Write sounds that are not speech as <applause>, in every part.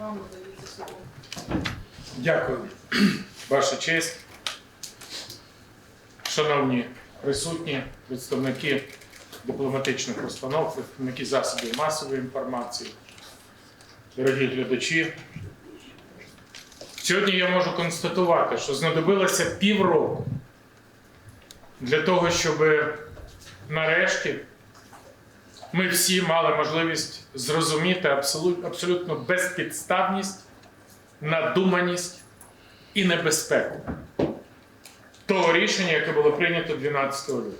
Вам надається слово. Дякую, <clears throat> ваша честь. Шановні присутні, представники дипломатичних установ, представники засобів масової інформації, дорогі глядачі. Сьогодні я можу констатувати, що знадобилося півроку для того, щоб нарешті ми всі мали можливість зрозуміти абсолют- абсолютно безпідставність надуманість і небезпеку того рішення, яке було прийнято 12 лютого.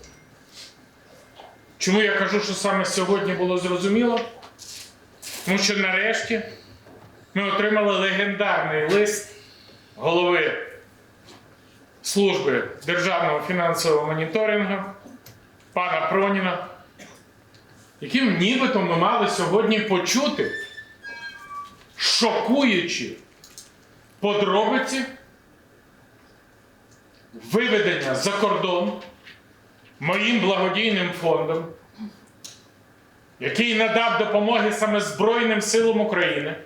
Чому я кажу, що саме сьогодні було зрозуміло? Тому що нарешті ми отримали легендарний лист голови служби державного фінансового моніторингу пана Проніна, яким нібито ми мали сьогодні почути шокуючі подробиці виведення за кордон моїм благодійним фондом, який надав допомоги саме Збройним силам України,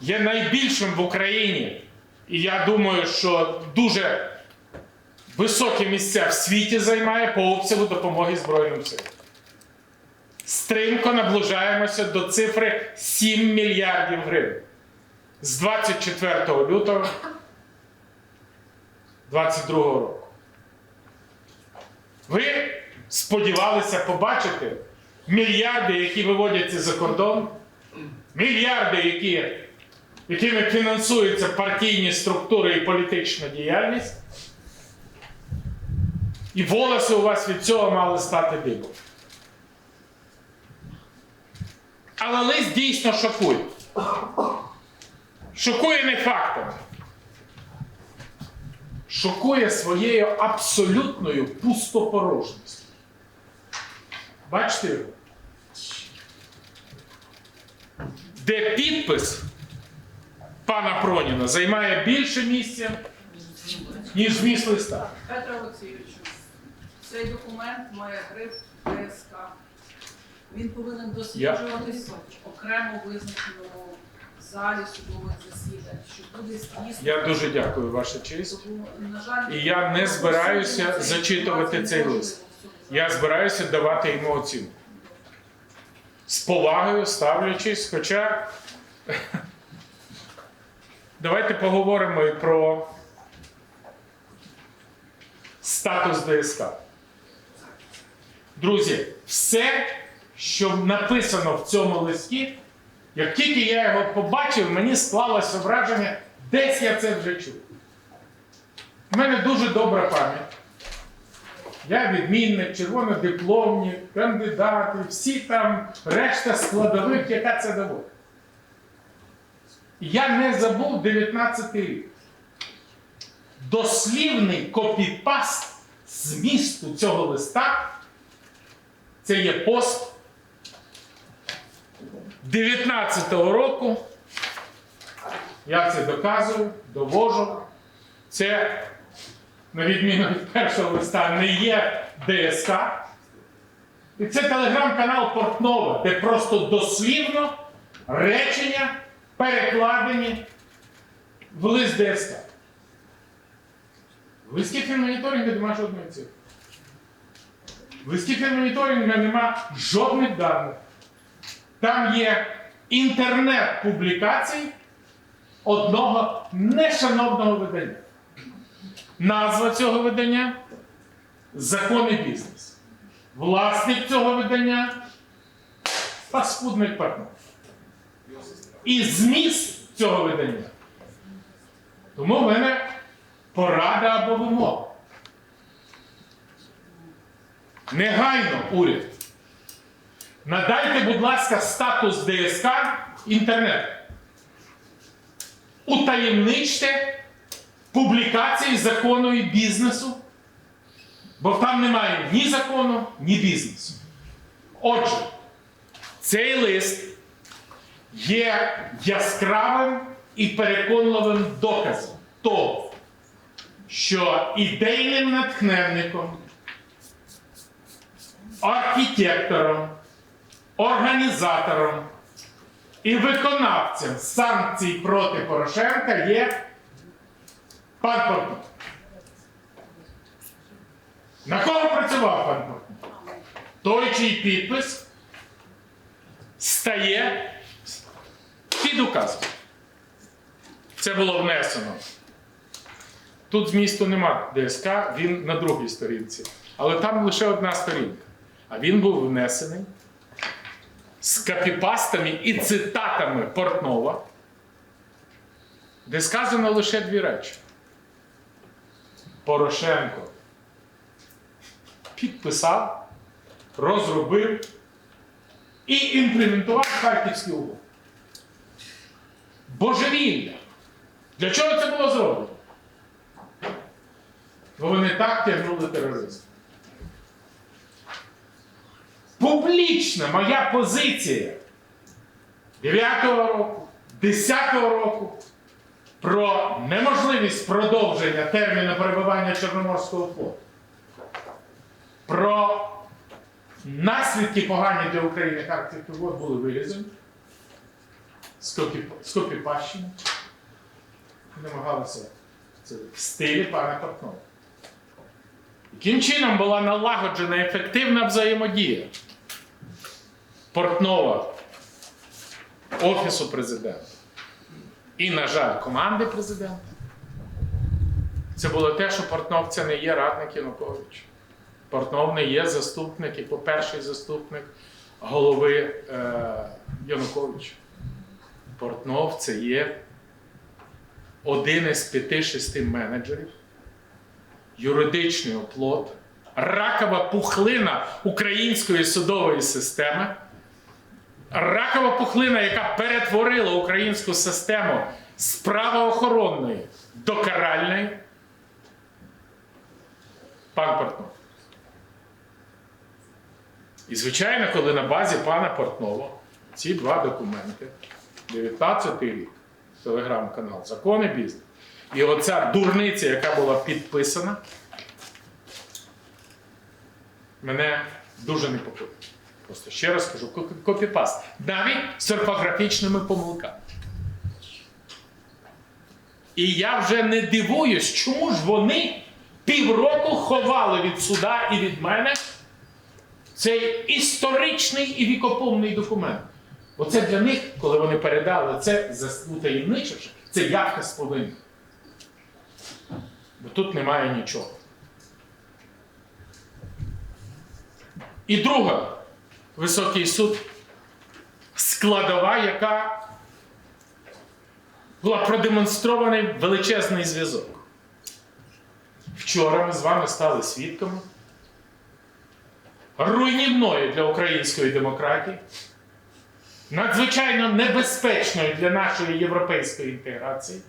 є найбільшим в Україні. І я думаю, що дуже високі місця в світі займає по обсягу допомоги Збройним силам. Стрімко наближаємося до цифри 7 мільярдів гривень з 24 лютого 2022 року. Ви сподівалися побачити мільярди, які виводяться за кордон, мільярди, які, якими фінансуються партійні структури і політична діяльність. І волоси у вас від цього мали стати дибом. Але лист дійсно шокує. Шокує не фактами. Шокує своєю абсолютною пустопорожністю. Бачите його? Де підпис пана Проніна займає більше місця, ніж зміст листа. Петро Олексійовичу, цей документ має гриф ДСК. Він повинен досліджуватись окремо визначеному залі судових засідань, що буде здійснено. Я дуже дякую, ваша честь. На жаль, І я не збираюся зачитувати цей лист. Я збираюся давати йому оцінку. З повагою ставлячись, хоча <laughs> давайте поговоримо і про статус ДСК. Друзі, все, що написано в цьому листі, як тільки я його побачив, мені склалося враження, десь я це вже чув. У мене дуже добра пам'ять. Я відмінник, червонодипломні, кандидати, всі там решта складових, яка це доводить. Я не забув 19 рік. Дослівний копіпаст змісту цього листа. Це є пост 19-го року. Я це доказую, довожу. Це на відміну від першого листа, не є ДСК. І це телеграм-канал Портнова, де просто дослівно речення перекладені в лист ДСК. В листі фінмоніторингу немає жодної цифри. В листі фінмоніторингу нема жодних даних. Там є інтернет публікацій одного нешановного видання. Назва цього видання Закон бізнес. Власник цього видання паскудний партнер. І зміст цього видання. Тому в мене порада або вимога. Негайно уряд. Надайте, будь ласка, статус ДСК інтернет. Утаємничте публікації закону і бізнесу, бо там немає ні закону, ні бізнесу. Отже, цей лист є яскравим і переконливим доказом того, що ідейним натхненником, архітектором, організатором І виконавцем санкцій проти Порошенка є пан Портнов. На кого працював пан Портнов? Той, чий підпис стає під указом. Це було внесено. Тут змісту нема ДСК, він на другій сторінці. Але там лише одна сторінка. А він був внесений з копіпастами і цитатами Портнова, де сказано лише дві речі. Порошенко підписав, розробив і імплементував Харківські угоди. Божевілля. Для чого це було зроблено? Бо вони так тягнули тероризм. Публічна моя позиція 9-го року, 10-го року про неможливість продовження терміну перебування Чорноморського флоту, про наслідки погані для України Харківських угод були вирізані з копі- з. Намагалися це в стилі пана Портнова. Яким чином була налагоджена ефективна взаємодія Портнова, Офісу президента і, на жаль, команди президента? Це було те, що Портнов це не є радник Януковича. Портнов не є заступник і, по-перший заступник голови е, Януковича. Портнов це є один із п'яти-шести менеджерів, юридичний оплот, ракова пухлина української судової системи, ракова пухлина, яка перетворила українську систему з правоохоронної до каральної. Пан Портнов. І, звичайно, коли на базі пана Портнова ці два документи, 19 рік, телеграм-канал Закони бізнес, і оця дурниця, яка була підписана, мене дуже непокоїть. Просто ще раз кажу, ко- копіпаст. Навіть з орфографічними помилками. І я вже не дивуюсь, чому ж вони півроку ховали від суда і від мене цей історичний і вікопомний документ. Оце для них, коли вони передали це, утаємничивши, це явка з повинна. Бо тут немає нічого. І друга, високий суд, складова, яка була продемонстрований величезний зв'язок. Вчора ми з вами стали свідками руйнівної для української демократії, надзвичайно небезпечної для нашої європейської інтеграції.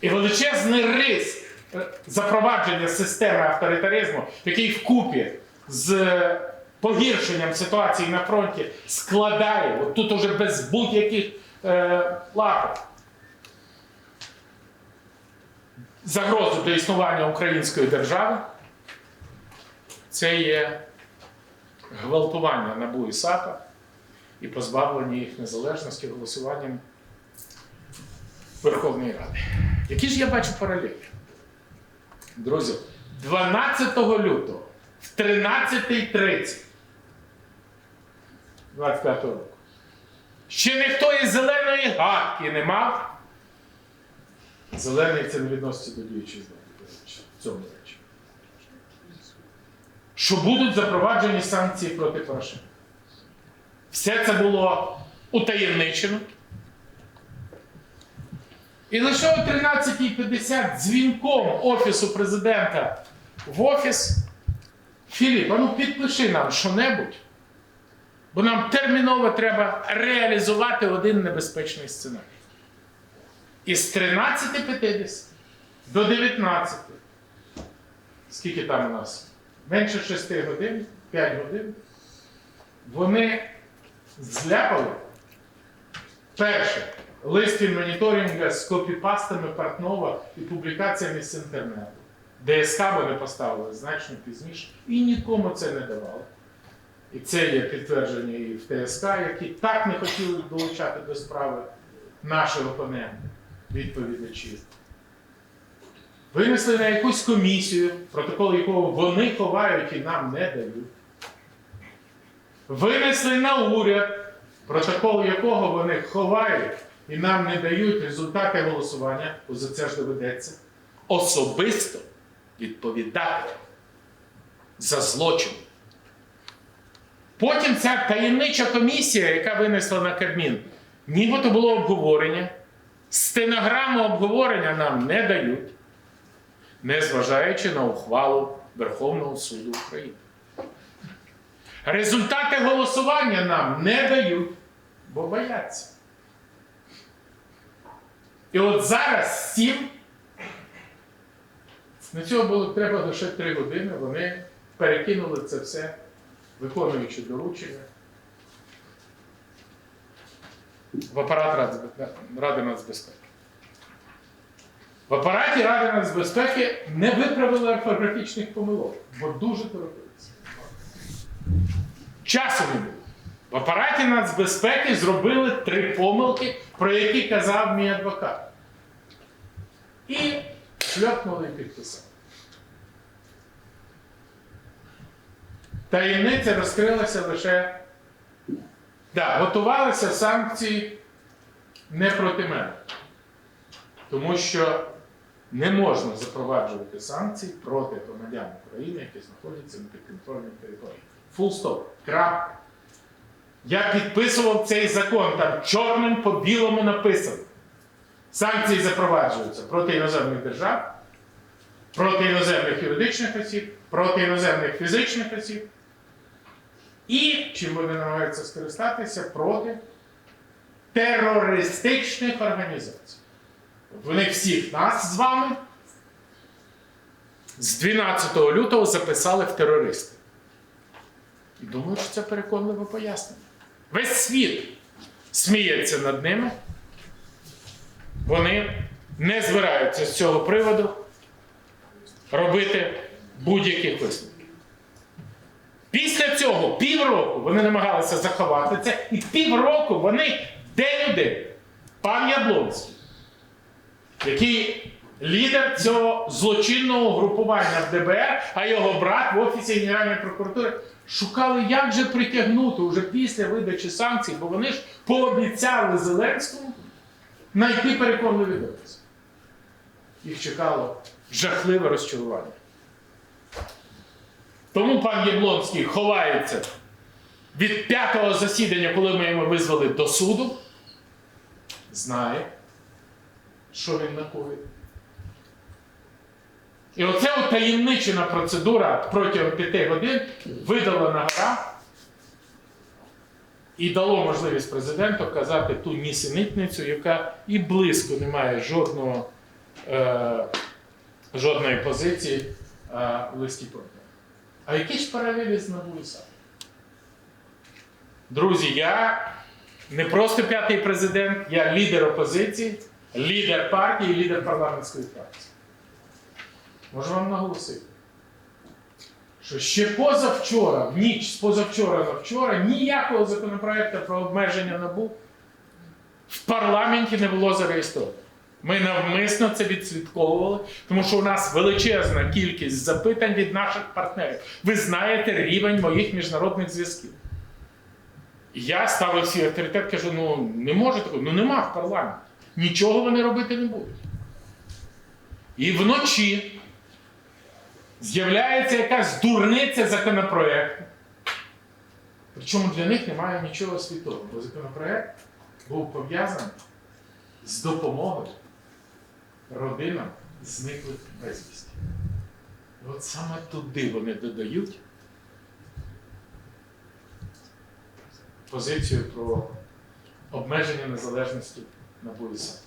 І величезний риск е, запровадження системи авторитаризму, який вкупі з е, погіршенням ситуації на фронті складає, от тут уже без будь-яких е, лапок, загрозу для існування української держави, це є гвалтування НАБУ і САПа і позбавлення їх незалежності голосуванням Верховної Ради. Які ж я бачу паралелі? Друзі, 12 лютого в 13.30 25 року. Ще ніхто із зеленої гадки не мав. Зелений це не відноситься до діючої влади, в цьому речі. Що будуть запроваджені санкції проти Порошенка. Все це було утаємничено. І лише о 13.50 дзвінком Офісу президента в офіс. Філіп, а ну підпиши нам що-небудь, бо нам терміново треба реалізувати один небезпечний сценарій. Із 13.50 до 19. Скільки там у нас? Менше 6 годин, 5 годин. Вони зляпали перше лист моніторингу з копіпастами Портнова і публікаціями з інтернету. ДСК вони поставили значно пізніше і нікому це не давали. І це є підтвердження і в ТСК, які так не хотіли долучати до справи нашого опонента, відповідачів. Винесли на якусь комісію, протокол якого вони ховають і нам не дають. Винесли на уряд, протокол якого вони ховають і нам не дають результати голосування, бо за це ж доведеться особисто відповідати за злочин. Потім ця таємнича комісія, яка винесла на Кабмін, нібито було обговорення, стенограму обговорення нам не дають, незважаючи на ухвалу Верховного суду України. Результати голосування нам не дають, бо бояться. І от зараз сім. На цього було треба лише три години. Вони перекинули це все, виконуючи доручення. В апарат Ради, нацбезпеки. В апараті Ради нацбезпеки не виправили орфографічних помилок, бо дуже торопилися. Часу не було. В апараті нацбезпеки зробили три помилки, про які казав мій адвокат. І шльопнули і підписали. Таємниця розкрилася лише. Да, готувалися санкції не проти мене. Тому що не можна запроваджувати санкції проти громадян України, які знаходяться на підконтрольній території. Фул стоп. Крапка. Я підписував цей закон, там чорним по білому написано. Санкції запроваджуються проти іноземних держав, проти іноземних юридичних осіб, проти іноземних фізичних осіб. І чим вони намагаються скористатися проти терористичних організацій. Вони всіх нас з вами з 12 лютого записали в терористи. І думаю, що це переконливе пояснення. Весь світ сміється над ними. Вони не збираються з цього приводу робити будь-яких висновків. Після цього півроку вони намагалися заховати це, і півроку вони де люди? Пан Яблонський, який лідер цього злочинного групування в ДБР, а його брат в Офісі Генеральної прокуратури шукали, як же притягнути вже після видачі санкцій, бо вони ж пообіцяли Зеленському знайти переконливі докази. Їх чекало жахливе розчарування. Тому пан Яблонський ховається від п'ятого засідання, коли ми його визвали до суду, знає, що він накоїв. І оце таємничена процедура протягом п'яти годин видала на гора і дало можливість президенту казати ту нісенітницю, яка і близько не має жодного, е, жодної позиції е, в листі проти. А які ж паралелі з НАБУ і САП? Друзі, я не просто п'ятий президент, я лідер опозиції, лідер партії, лідер парламентської фракції. Можу вам наголосити, що ще позавчора, в ніч з позавчора на вчора, ніякого законопроекту про обмеження набу в парламенті не було зареєстровано. Ми навмисно це відслідковували, тому що у нас величезна кількість запитань від наших партнерів. Ви знаєте рівень моїх міжнародних зв'язків. Я ставив свій авторитет, кажу: ну не може такого, ну нема в парламенті. Нічого вони робити не будуть. І вночі з'являється якась дурниця законопроекту. Причому для них немає нічого світового, бо законопроект був пов'язаний з допомогою родинам зниклих безвісті. І от саме туди вони додають позицію про обмеження незалежності на БУСА.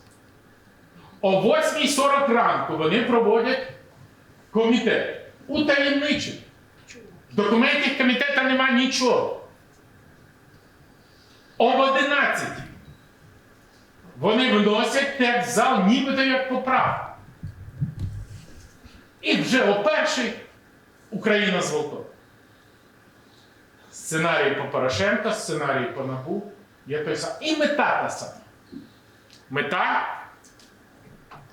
О 8.40 ранку вони проводять комітет. Утаємничений. В документах комітету немає нічого. Об 11 вони вносять текст зал нібито як поправку. І вже о перший Україна зґвалтована. Сценарій по Порошенка, сценарій по НАБУ є той самий. І мета та сама. Мета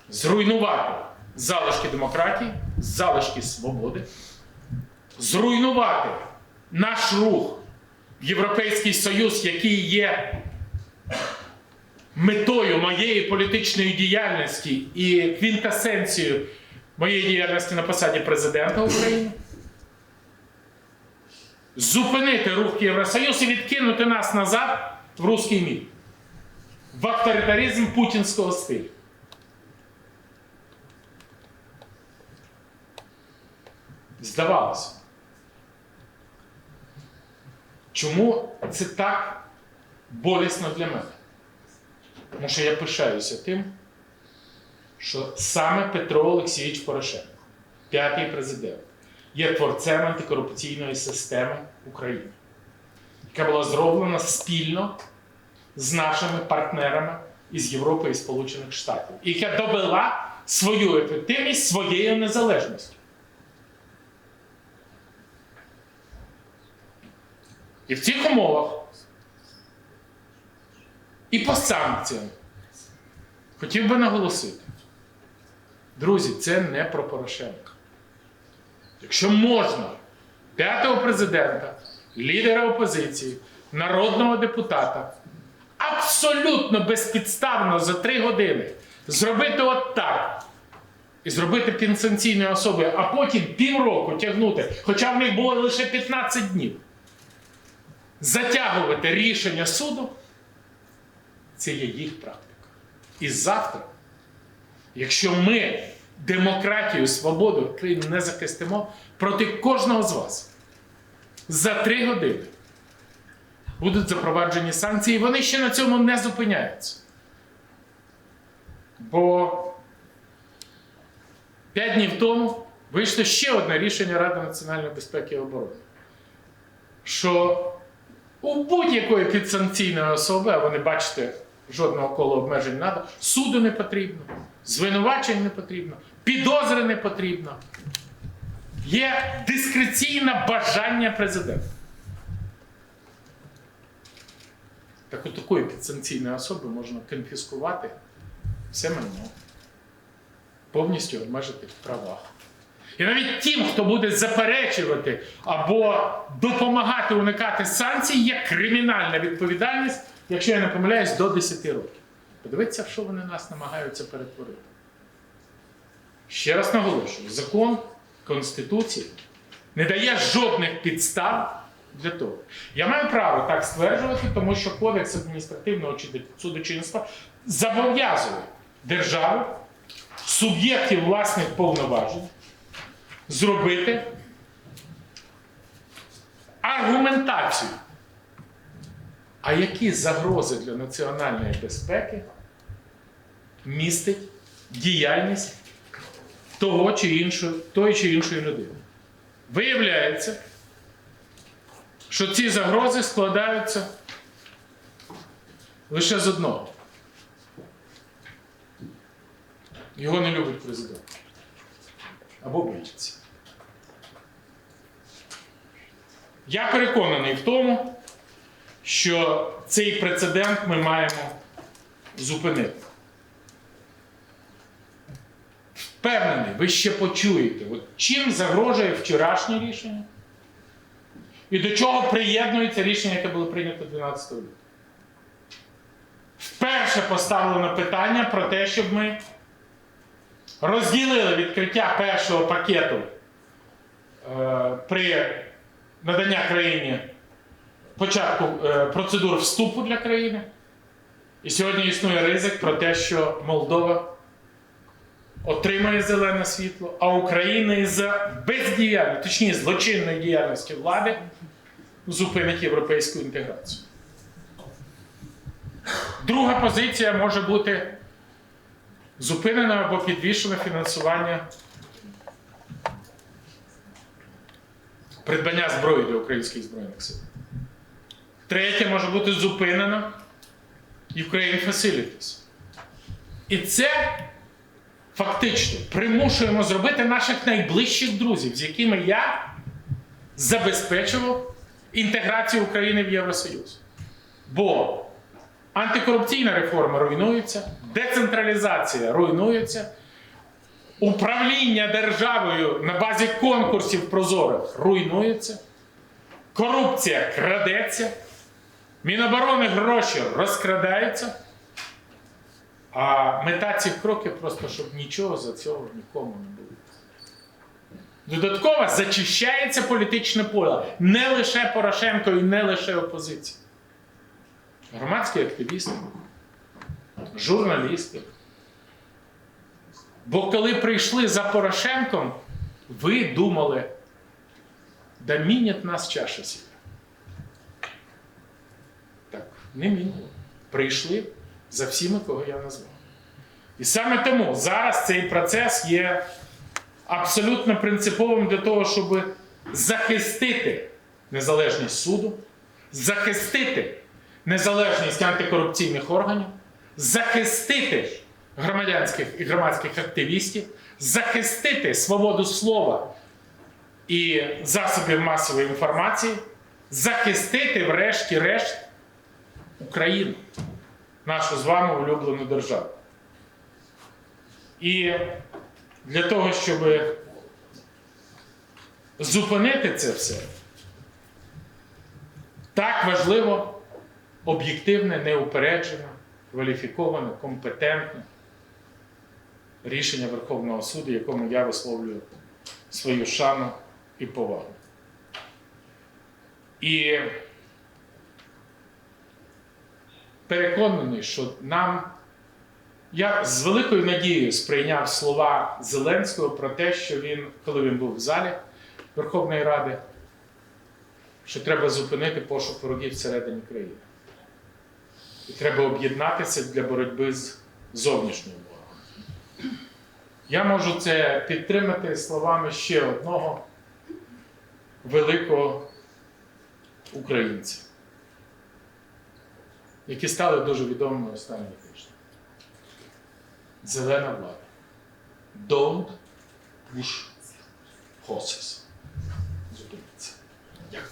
зруйнувати залишки демократії, залишки свободи, зруйнувати наш рух в Європейський Союз, який є метою моєї політичної діяльності і квінтесенцією моєї діяльності на посаді президента України. Зупинити рух Євросоюз і відкинути нас назад в русський мір, в авторитаризм путінського стилю. Здавалося. Чому це так болісно для мене? Тому що я пишаюся тим, що саме Петро Олексійович Порошенко, п'ятий президент, є творцем антикорупційної системи України, яка була зроблена спільно з нашими партнерами із Європи і Сполучених Штатів, і яка довела свою ефективність своєю незалежністю. І в цих умовах і по санкціям хотів би наголосити, друзі, це не про Порошенка. Якщо можна п'ятого президента, лідера опозиції, народного депутата абсолютно безпідставно за три години зробити от так і зробити пенсанційною особою, а потім півроку тягнути, хоча в них було лише 15 днів затягувати рішення суду, це є їх практика. І завтра, якщо ми демократію, свободу країни не захистимо, проти кожного з вас за три години будуть запроваджені санкції, і вони ще на цьому не зупиняються. Бо п'ять днів тому вийшло ще одне рішення Ради національної безпеки і оборони. Що у будь-якої підсанкційної особи, а ви не бачите жодного кола обмежень не треба, суду не потрібно, звинувачень не потрібно, підозри не потрібно. Є дискреційне бажання президента. Так у такої підсанкційної особи можна конфіскувати все майно, повністю обмежити в правах. І навіть тим, хто буде заперечувати або допомагати уникати санкцій, є кримінальна відповідальність, якщо я не помиляюсь, до 10 років. Подивіться, що вони нас намагаються перетворити. Ще раз наголошую: закон Конституції не дає жодних підстав для того. Я маю право так стверджувати, тому що Кодекс адміністративного судочинства зобов'язує державу, суб'єктів власних повноважень зробити аргументацію. А які загрози для національної безпеки містить діяльність того чи іншої, тої чи іншої людини? Виявляється, що ці загрози складаються лише з одного. Його не любить президент. Або боїться. Я переконаний в тому, що цей прецедент ми маємо зупинити. Впевнений, ви ще почуєте, от чим загрожує вчорашнє рішення і до чого приєднується рішення, яке було прийнято 12 лютого. Вперше поставлено питання про те, щоб ми розділили відкриття першого пакету е, при наданні країні початку е, процедур вступу для країни. І сьогодні існує ризик про те, що Молдова отримає зелене світло, а Україна із бездіяльності, точніше злочинної діяльності влади зупинить європейську інтеграцію. Друга позиція може бути зупинено або підвішено фінансування придбання зброї для українських збройних сил. Третє може бути зупинено Ukraine Facilities. І це фактично примушуємо зробити наших найближчих друзів, з якими я забезпечував інтеграцію України в Євросоюз. Бо антикорупційна реформа руйнується, децентралізація руйнується, управління державою на базі конкурсів прозорих руйнується, корупція крадеться, Міноборони гроші розкрадаються. А мета цих кроків просто, щоб нічого за цього нікому не було. Додатково зачищається політичне поле не лише Порошенко і не лише опозиція. Громадські активісти, журналісти. Бо коли прийшли за Порошенком, ви думали, да мінять нас чаша сія. Так, не міняло. Прийшли за всіми, кого я назвав. І саме тому зараз цей процес є абсолютно принциповим для того, щоб захистити незалежність суду, захистити незалежність антикорупційних органів, захистити громадянських і громадських активістів, захистити свободу слова і засобів масової інформації, захистити, врешті-решт, Україну, нашу з вами улюблену державу. І для того, щоб зупинити це все, так важливо об'єктивне, неупереджене, кваліфіковане, компетентне рішення Верховного суду, якому я висловлюю свою шану і повагу. І переконаний, що нам я з великою надією сприйняв слова Зеленського про те, що він, коли він був в залі Верховної Ради, що треба зупинити пошук ворогів всередині країни. І треба об'єднатися для боротьби з зовнішнім ворогом. Я можу це підтримати словами ще одного великого українця, які стали дуже відомими останнім тижнем. Зелена влада. Don't push horses. Зупиніться. Дякую.